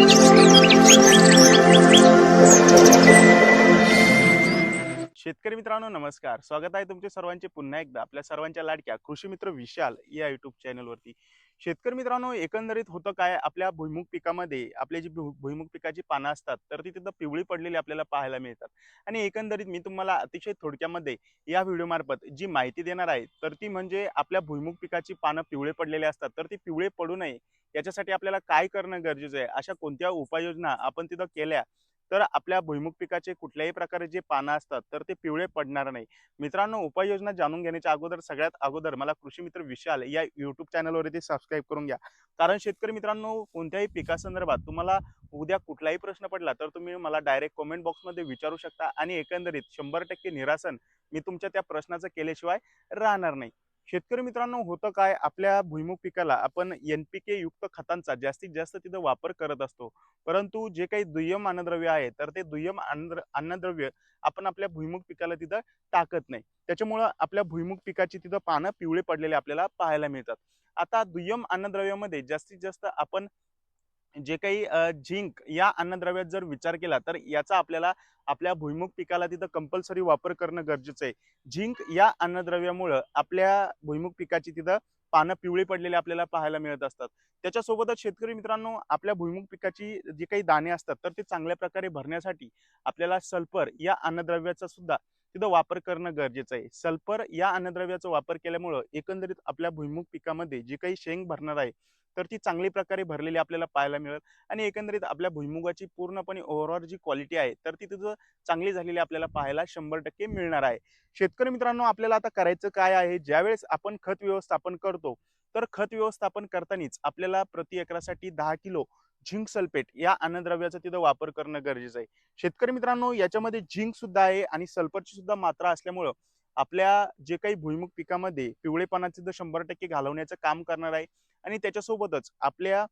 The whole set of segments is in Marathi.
Música शेतकरी मित्रांनो नमस्कार. स्वागत आहे तुमचे सर्वांचे पुन्हा एकदा आपल्या सर्वांच्या लाडक्या कृषी मित्र विशाल या युट्यूब चॅनलवरती शेतकरी मित्रांनो एकंदरीत होतं काय? आपल्या भुईमुग पिकामध्ये आपले जी भु- भुईमुग पिकाची पानं असतात तर ती तिथं पिवळी पडलेली आपल्याला पाहायला मिळतात. आणि एकंदरीत मी तुम्हाला अतिशय थोडक्यामध्ये या व्हिडिओमार्फत जी माहिती देणार आहे तर ती म्हणजे आपल्या भुईमुग पिकाची पानं पिवळे पडलेले असतात तर ती पिवळे पडू नये. याच्यासाठी आपल्याला काय करणं गरजेचं आहे? अशा कोणत्या उपाययोजना आपण तिथं केल्या? तर आपल्या भुईमुग पिकाचे कुठल्याही प्रकारे जे पानं असतात तर ते पिवळे पडणार नाही. मित्रांनो उपाययोजना जाणून घेण्याच्या अगोदर सगळ्यात अगोदर मला कृषी मित्र विशाल या युट्यूब चॅनलवरती सबस्क्राईब करून घ्या. कारण शेतकरी मित्रांनो कोणत्याही पिकासंदर्भात तुम्हाला उद्या कुठलाही प्रश्न पडला तर तुम्ही मला डायरेक्ट कमेंट बॉक्समध्ये विचारू शकता आणि एकंदरीत शंभर टक्के निरासन मी तुमच्या त्या प्रश्नाचं केल्याशिवाय राहणार नाही. शेतकरी मित्रांनो होतं काय? आपल्या भुईमुग पिकाला आपण एन पी के युक्त खतांचा जास्तीत जास्त तिथं वापर करत असतो. परंतु जे काही दुय्यम अन्नद्रव्य आहे तर ते दुय्यम अन्न अन्नद्रव्य आपण आपल्या भुईमुग पिकाला तिथं टाकत नाही. त्याच्यामुळं आपल्या भुईमुग पिकाची तिथं पानं पिवळे पडलेले आपल्याला पाहायला मिळतात. आता दुय्यम अन्नद्रव्यामध्ये जास्तीत जास्त आपण जे काही झिंक या अन्नद्रव्यात जर विचार केला तर याचा आपल्याला आपल्या भुईमुग पिकाला तिथं कंपल्सरी वापर करणं गरजेचं आहे. झिंक या अन्नद्रव्यामुळं आपल्या भुईमुग पिकाची तिथं पानं पिवळी पडलेली आपल्याला पाहायला मिळत असतात. त्याच्यासोबतच शेतकरी मित्रांनो आपल्या भुईमुग पिकाची जे काही दाणे असतात तर ते चांगल्या प्रकारे भरण्यासाठी आपल्याला सल्फर या अन्नद्रव्याचा सुद्धा तिथं वापर करणं गरजेचं आहे. सल्फर या अन्नद्रव्याचा वापर केल्यामुळं एकंदरीत आपल्या भुईमुग पिकामध्ये जी काही शेंग भरणार आहे तर ती चांगली प्रकारे भरलेली आपल्याला पाहायला मिळेल आणि एकंदरीत आपल्या भुईमुगाची पूर्णपणे ओव्हरऑल जी क्वालिटी आहे तर ती तिथं चांगली झालेली आपल्याला पाहायला शंभर टक्के मिळणार आहे. शेतकरी मित्रांनो आपल्याला आता करायचं काय आहे? ज्यावेळेस आपण खत व्यवस्थापन करतो तर खत व्यवस्थापन करतानाच आपल्याला प्रति एकरासाठी दहा किलो झिंक सल्फेट या अन्नद्रव्याचा तिथं वापर करणं गरजेचं आहे. शेतकरी मित्रांनो याच्यामध्ये झिंक सुद्धा आहे आणि सल्फरची सुद्धा मात्रा असल्यामुळं आपल्या जे काही भुईमुग पिकामध्ये पिवळेपणाचे तर शंभर टक्के घालवण्याचं काम करणार आहे आणि त्याच्यासोबतच आपल्या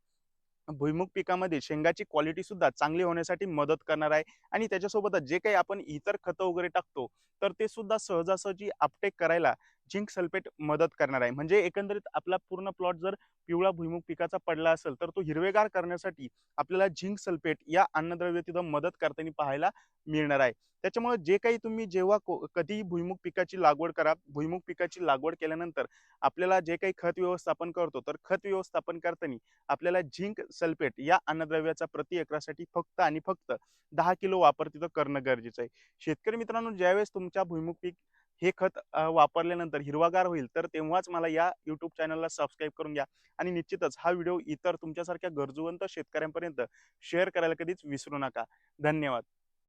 भुईमुग पिकामध्ये शेंगाची क्वालिटी सुद्धा चांगली होण्यासाठी मदत करणार आहे आणि त्याच्यासोबतच जे काही आपण इतर खतं वगैरे टाकतो तर ते सुद्धा सहजासहजी अपटेक करायला झिंक सल्फेट मदत करणार आहे. म्हणजे एकंदरीत आपला पूर्ण प्लॉट जर पिवळा भुईमुग पिकाचा पडला असेल तर तो हिरवेगार करण्यासाठी आपल्याला झिंक सल्फेट या अन्नद्रव्य तिथं मदत करताना पाहायला मिळणार आहे. त्याच्यामुळे जे काही तुम्ही जेव्हा को- कधीही भुईमुग पिकाची लागवड करा भुईमुग पिकाची लागवड केल्यानंतर आपल्याला जे काही खत व्यवस्थापन करतो तर खत व्यवस्थापन करताना आपल्याला झिंक सल्फेट या अन्नद्रव्याचा प्रति एकरासाठी फक्त आणि फक्त दहा किलो वापर तिथं करणं गरजेचं आहे. शेतकरी मित्रांनो ज्यावेळेस तुमच्या भुईमुग पीक हे खत वापरल्यानंतर हिरवागार होईल तर तेव्हाच मला या युट्यूब चॅनलला सबस्क्राईब करून घ्या. आणि निश्चितच हा व्हिडिओ इतर तुमच्यासारख्या गरजूवंत शेतकऱ्यांपर्यंत शेअर करायला कधीच विसरू नका. धन्यवाद.